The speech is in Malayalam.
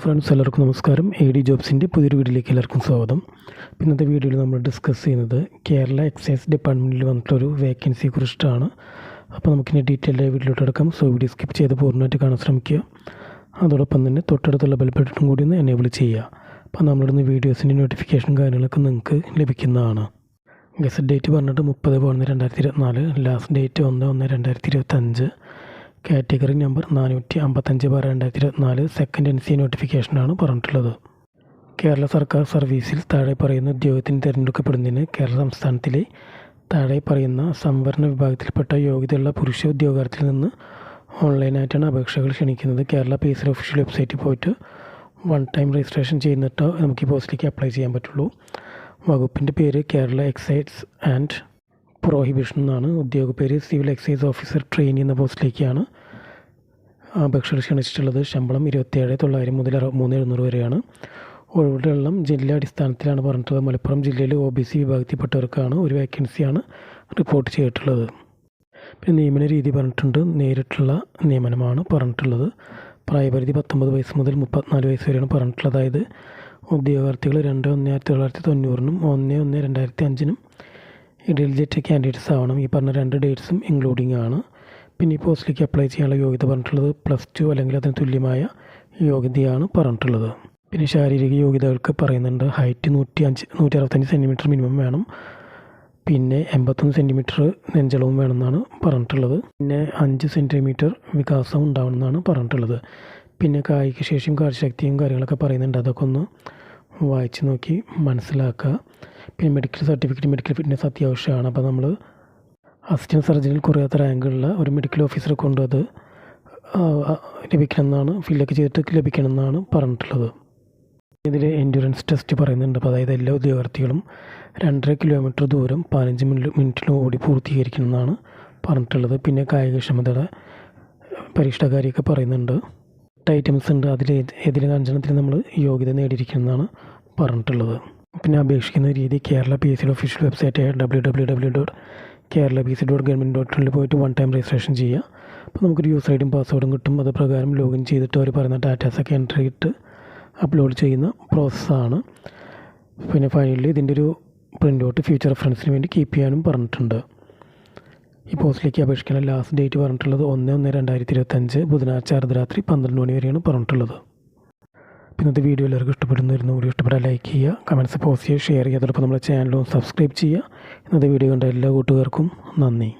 ഫ്രണ്ട്സ് എല്ലാവർക്കും നമസ്കാരം. എ ഡി ജോബ്സിന്റെ പുതിയൊരു വീഡിയോയിലേക്ക് എല്ലാവർക്കും സ്വാഗതം. ഇന്നത്തെ വീഡിയോയിൽ നമ്മൾ ഡിസ്കസ് ചെയ്യുന്നത് കേരള എക്സൈസ് ഡിപ്പാർട്ട്മെന്റിൽ വന്നിട്ടുള്ളൊരു വേക്കൻസിയെ കുറിച്ചിട്ടാണ്. അപ്പോൾ നമുക്കിനി ഡീറ്റെയിൽ ആയ വീഡിയോയിലോട്ട് എടുക്കാം സോ വീഡിയോ സ്കിപ്പ് ചെയ്ത് പൂർണമായിട്ട് കാണാൻ ശ്രമിക്കുക. അതോടൊപ്പം തന്നെ തൊട്ടടുത്തുള്ള ബെൽ ബട്ടൺ കൂടി ഒന്ന് എനേബിൾ ചെയ്യുക. അപ്പോൾ നമ്മളിടുന്ന വീഡിയോസിന്റെ നോട്ടിഫിക്കേഷൻ കാര്യങ്ങളൊക്കെ നിങ്ങൾക്ക് ലഭിക്കുന്നതാണ്. ഗസറ്റ് ഡേറ്റ് പറഞ്ഞിട്ട് മുപ്പത് പതിനൊന്ന് രണ്ടായിരത്തി ഇരുപത്തിനാല് ലാസ്റ്റ് ഡേറ്റ് ഒന്ന് ഒന്ന് രണ്ടായിരത്തി ഇരുപത്തഞ്ച് കാറ്റഗറി നമ്പർ നാനൂറ്റി അമ്പത്തഞ്ച് ബാർ രണ്ടായിരത്തി ഇരുപത്തിനാല് സെക്കൻഡ് എൻ സി നോട്ടിഫിക്കേഷനാണ് പറഞ്ഞിട്ടുള്ളത്. കേരള സർക്കാർ സർവീസിൽ താഴെ പറയുന്ന ഉദ്യോഗത്തിന് തിരഞ്ഞെടുക്കപ്പെടുന്നതിന് കേരള സംസ്ഥാനത്തിലെ താഴെ പറയുന്ന സംവരണ വിഭാഗത്തിൽപ്പെട്ട യോഗ്യതയുള്ള പുരുഷ ഉദ്യോഗാർത്ഥിയിൽ നിന്ന് ഓൺലൈനായിട്ടാണ് അപേക്ഷകൾ ക്ഷണിക്കുന്നത്. കേരള പി എസ് ഒഫീഷ്യൽ വെബ്സൈറ്റിൽ പോയിട്ട് വൺ ടൈം രജിസ്ട്രേഷൻ ചെയ്യുന്നിട്ട് നമുക്ക് ഈ പോസ്റ്റിലേക്ക് അപ്ലൈ ചെയ്യാൻ പറ്റുള്ളൂ. വകുപ്പിന്റെ പേര് കേരള എക്സൈസ് ആൻഡ് പ്രോഹിബിഷൻ എന്നാണ് ഉദ്യോഗ പേര് സിവിൽ എക്സൈസ് ഓഫീസർ ട്രെയിനി എന്ന പോസ്റ്റിലേക്കാണ്. അപേക്ഷകൾ ക്ഷണിച്ചിട്ടുള്ളത് ശമ്പളം ഇരുപത്തിയേഴ് തൊള്ളായിരം മുതൽ മൂന്ന് എഴുന്നൂറ് വരെയാണ്. ഒഴിവുടെ എണ്ണം ജില്ലാ അടിസ്ഥാനത്തിലാണ് പറഞ്ഞിട്ടുള്ളത്. മലപ്പുറം ജില്ലയിൽ ഒ ബി സി വിഭാഗത്തിൽപ്പെട്ടവർക്കാണ് ഒരു വേക്കൻസിയാണ് റിപ്പോർട്ട് ചെയ്തിട്ടുള്ളത്. പിന്നെ നിയമന രീതി പറഞ്ഞിട്ടുണ്ട്. നേരിട്ടുള്ള നിയമനമാണ് പറഞ്ഞിട്ടുള്ളത്. പ്രായപരിധി പത്തൊമ്പത് വയസ്സ് മുതൽ മുപ്പത്തിനാല് വയസ്സ് വരെയാണ് പറഞ്ഞിട്ടുള്ളത്. അതായത് ഉദ്യോഗാർത്ഥികൾ രണ്ട് ഒന്ന് ആയിരത്തി തൊള്ളായിരത്തി തൊണ്ണൂറിനും ഒന്ന് ഒന്ന് രണ്ടായിരത്തി അഞ്ചിനും ഇടയിൽജറ്റ് കാൻഡിഡേറ്റ്സ് ആവണം. ഈ പറഞ്ഞ രണ്ട് ഡേറ്റ്സും ഇൻക്ലൂഡിങ് ആണ്. പിന്നെ ഈ പോസ്റ്റിലേക്ക് അപ്ലൈ ചെയ്യാനുള്ള യോഗ്യത പറഞ്ഞിട്ടുള്ളത് പ്ലസ് ടു അല്ലെങ്കിൽ അതിന് തുല്യമായ യോഗ്യതയാണ് പറഞ്ഞിട്ടുള്ളത്. പിന്നെ ശാരീരിക യോഗ്യതകൾക്ക് പറയുന്നുണ്ട്. ഹൈറ്റ് നൂറ്റി അഞ്ച് നൂറ്റി അറുപത്തഞ്ച് സെന്റിമീറ്റർ മിനിമം വേണം. പിന്നെ എൺപത്തൊന്ന് സെന്റിമീറ്റർ നെഞ്ചളവും വേണമെന്നാണ് പറഞ്ഞിട്ടുള്ളത്. പിന്നെ അഞ്ച് സെന്റിമീറ്റർ വികാസം ഉണ്ടാവണമെന്നാണ് പറഞ്ഞിട്ടുള്ളത്. പിന്നെ കായിക ശേഷിയും കാഴ്ചശക്തിയും കാര്യങ്ങളൊക്കെ പറയുന്നുണ്ട്. അതൊക്കെ ഒന്ന് വായിച്ച് നോക്കി മനസ്സിലാക്കുക. പിന്നെ മെഡിക്കൽ സർട്ടിഫിക്കറ്റ് മെഡിക്കൽ ഫിറ്റ്നസ് അത്യാവശ്യമാണ്. അപ്പോൾ നമ്മൾ അസിസ്റ്റന്റ് സർജനിൽ കുറയാത്ത റാങ്കുള്ള ഒരു മെഡിക്കൽ ഓഫീസറെ കൊണ്ട് അത് ലഭിക്കണമെന്നാണ് ഫില്ലൊക്കെ ചെയ്തിട്ട് ലഭിക്കണമെന്നാണ് പറഞ്ഞിട്ടുള്ളത്. ഇതിൽ എൻഡുറൻസ് ടെസ്റ്റ് പറയുന്നുണ്ട്. അപ്പോൾ അതായത് എല്ലാ ഉദ്യോഗാർത്ഥികളും രണ്ടര കിലോമീറ്റർ ദൂരം പതിനഞ്ച് മിനിറ്റിൽ ഓടി പൂർത്തീകരിക്കണമെന്നാണ് പറഞ്ഞിട്ടുള്ളത്. പിന്നെ കായികക്ഷമതയുടെ പരീക്ഷ കാര്യമൊക്കെ പറയുന്നുണ്ട് ഐറ്റംസ് ഉണ്ട്. അതിൽ ഏതെങ്കിലും അഞ്ചെണ്ണത്തിൽ നമ്മൾ യോഗ്യത നേടിയിരിക്കുന്നതാണ് പറഞ്ഞിട്ടുള്ളത്. പിന്നെ അപേക്ഷിക്കുന്ന രീതി കേരള പി എസ് സിയുടെ official വെബ്സൈറ്റായ W W W dot Kerala P C dot government dot പോയിട്ട് വൺ ടൈം രജിസ്ട്രേഷൻ ചെയ്യുക. അപ്പോൾ നമുക്കൊരു യൂസർ ഐഡിയും പാസ്വേഡും കിട്ടും. അത് പ്രകാരം ലോഗിൻ ചെയ്തിട്ട് അവർ പറയുന്ന ഡാറ്റാസൊക്കെ എന്റർ ചെയ്തിട്ട് അപ്ലോഡ് ചെയ്യുന്ന പ്രോസസ്സാണ് പിന്നെ ഫൈനലി ഇതിന്റെ ഒരു പ്രിന്റ് ഔട്ട് ഫ്യൂച്ചർ റെഫറൻസിന് വേണ്ടി കീപ്പ് ചെയ്യാനും പറഞ്ഞിട്ടുണ്ട്. ഈ പോസ്റ്റിലേക്ക് അപേക്ഷിക്കാനുള്ള ലാസ്റ്റ് ഡേറ്റ് പറഞ്ഞിട്ടുള്ളത് ഒന്ന് ഒന്ന് രണ്ടായിരത്തി ഇരുപത്തഞ്ച് ബുധനാഴ്ച അർദ്ധരാത്രി പന്ത്രണ്ട് മണി വരെയാണ് പറഞ്ഞിട്ടുള്ളത്. ഇന്നത്തെ വീഡിയോ എല്ലാവർക്കും ഇഷ്ടപ്പെടുന്നു വീഡിയോ ഇഷ്ടപ്പെട്ടാൽ ലൈക്ക് ചെയ്യുക കമന്റ്സ് പോസ്റ്റ് ചെയ്യുക ഷെയർ ചെയ്യുക. അതോടൊപ്പം നമ്മുടെ ചാനലും സബ്സ്ക്രൈബ് ചെയ്യുക. ഇന്നത്തെ വീഡിയോ കണ്ട എല്ലാ കൂട്ടുകാർക്കും നന്ദി.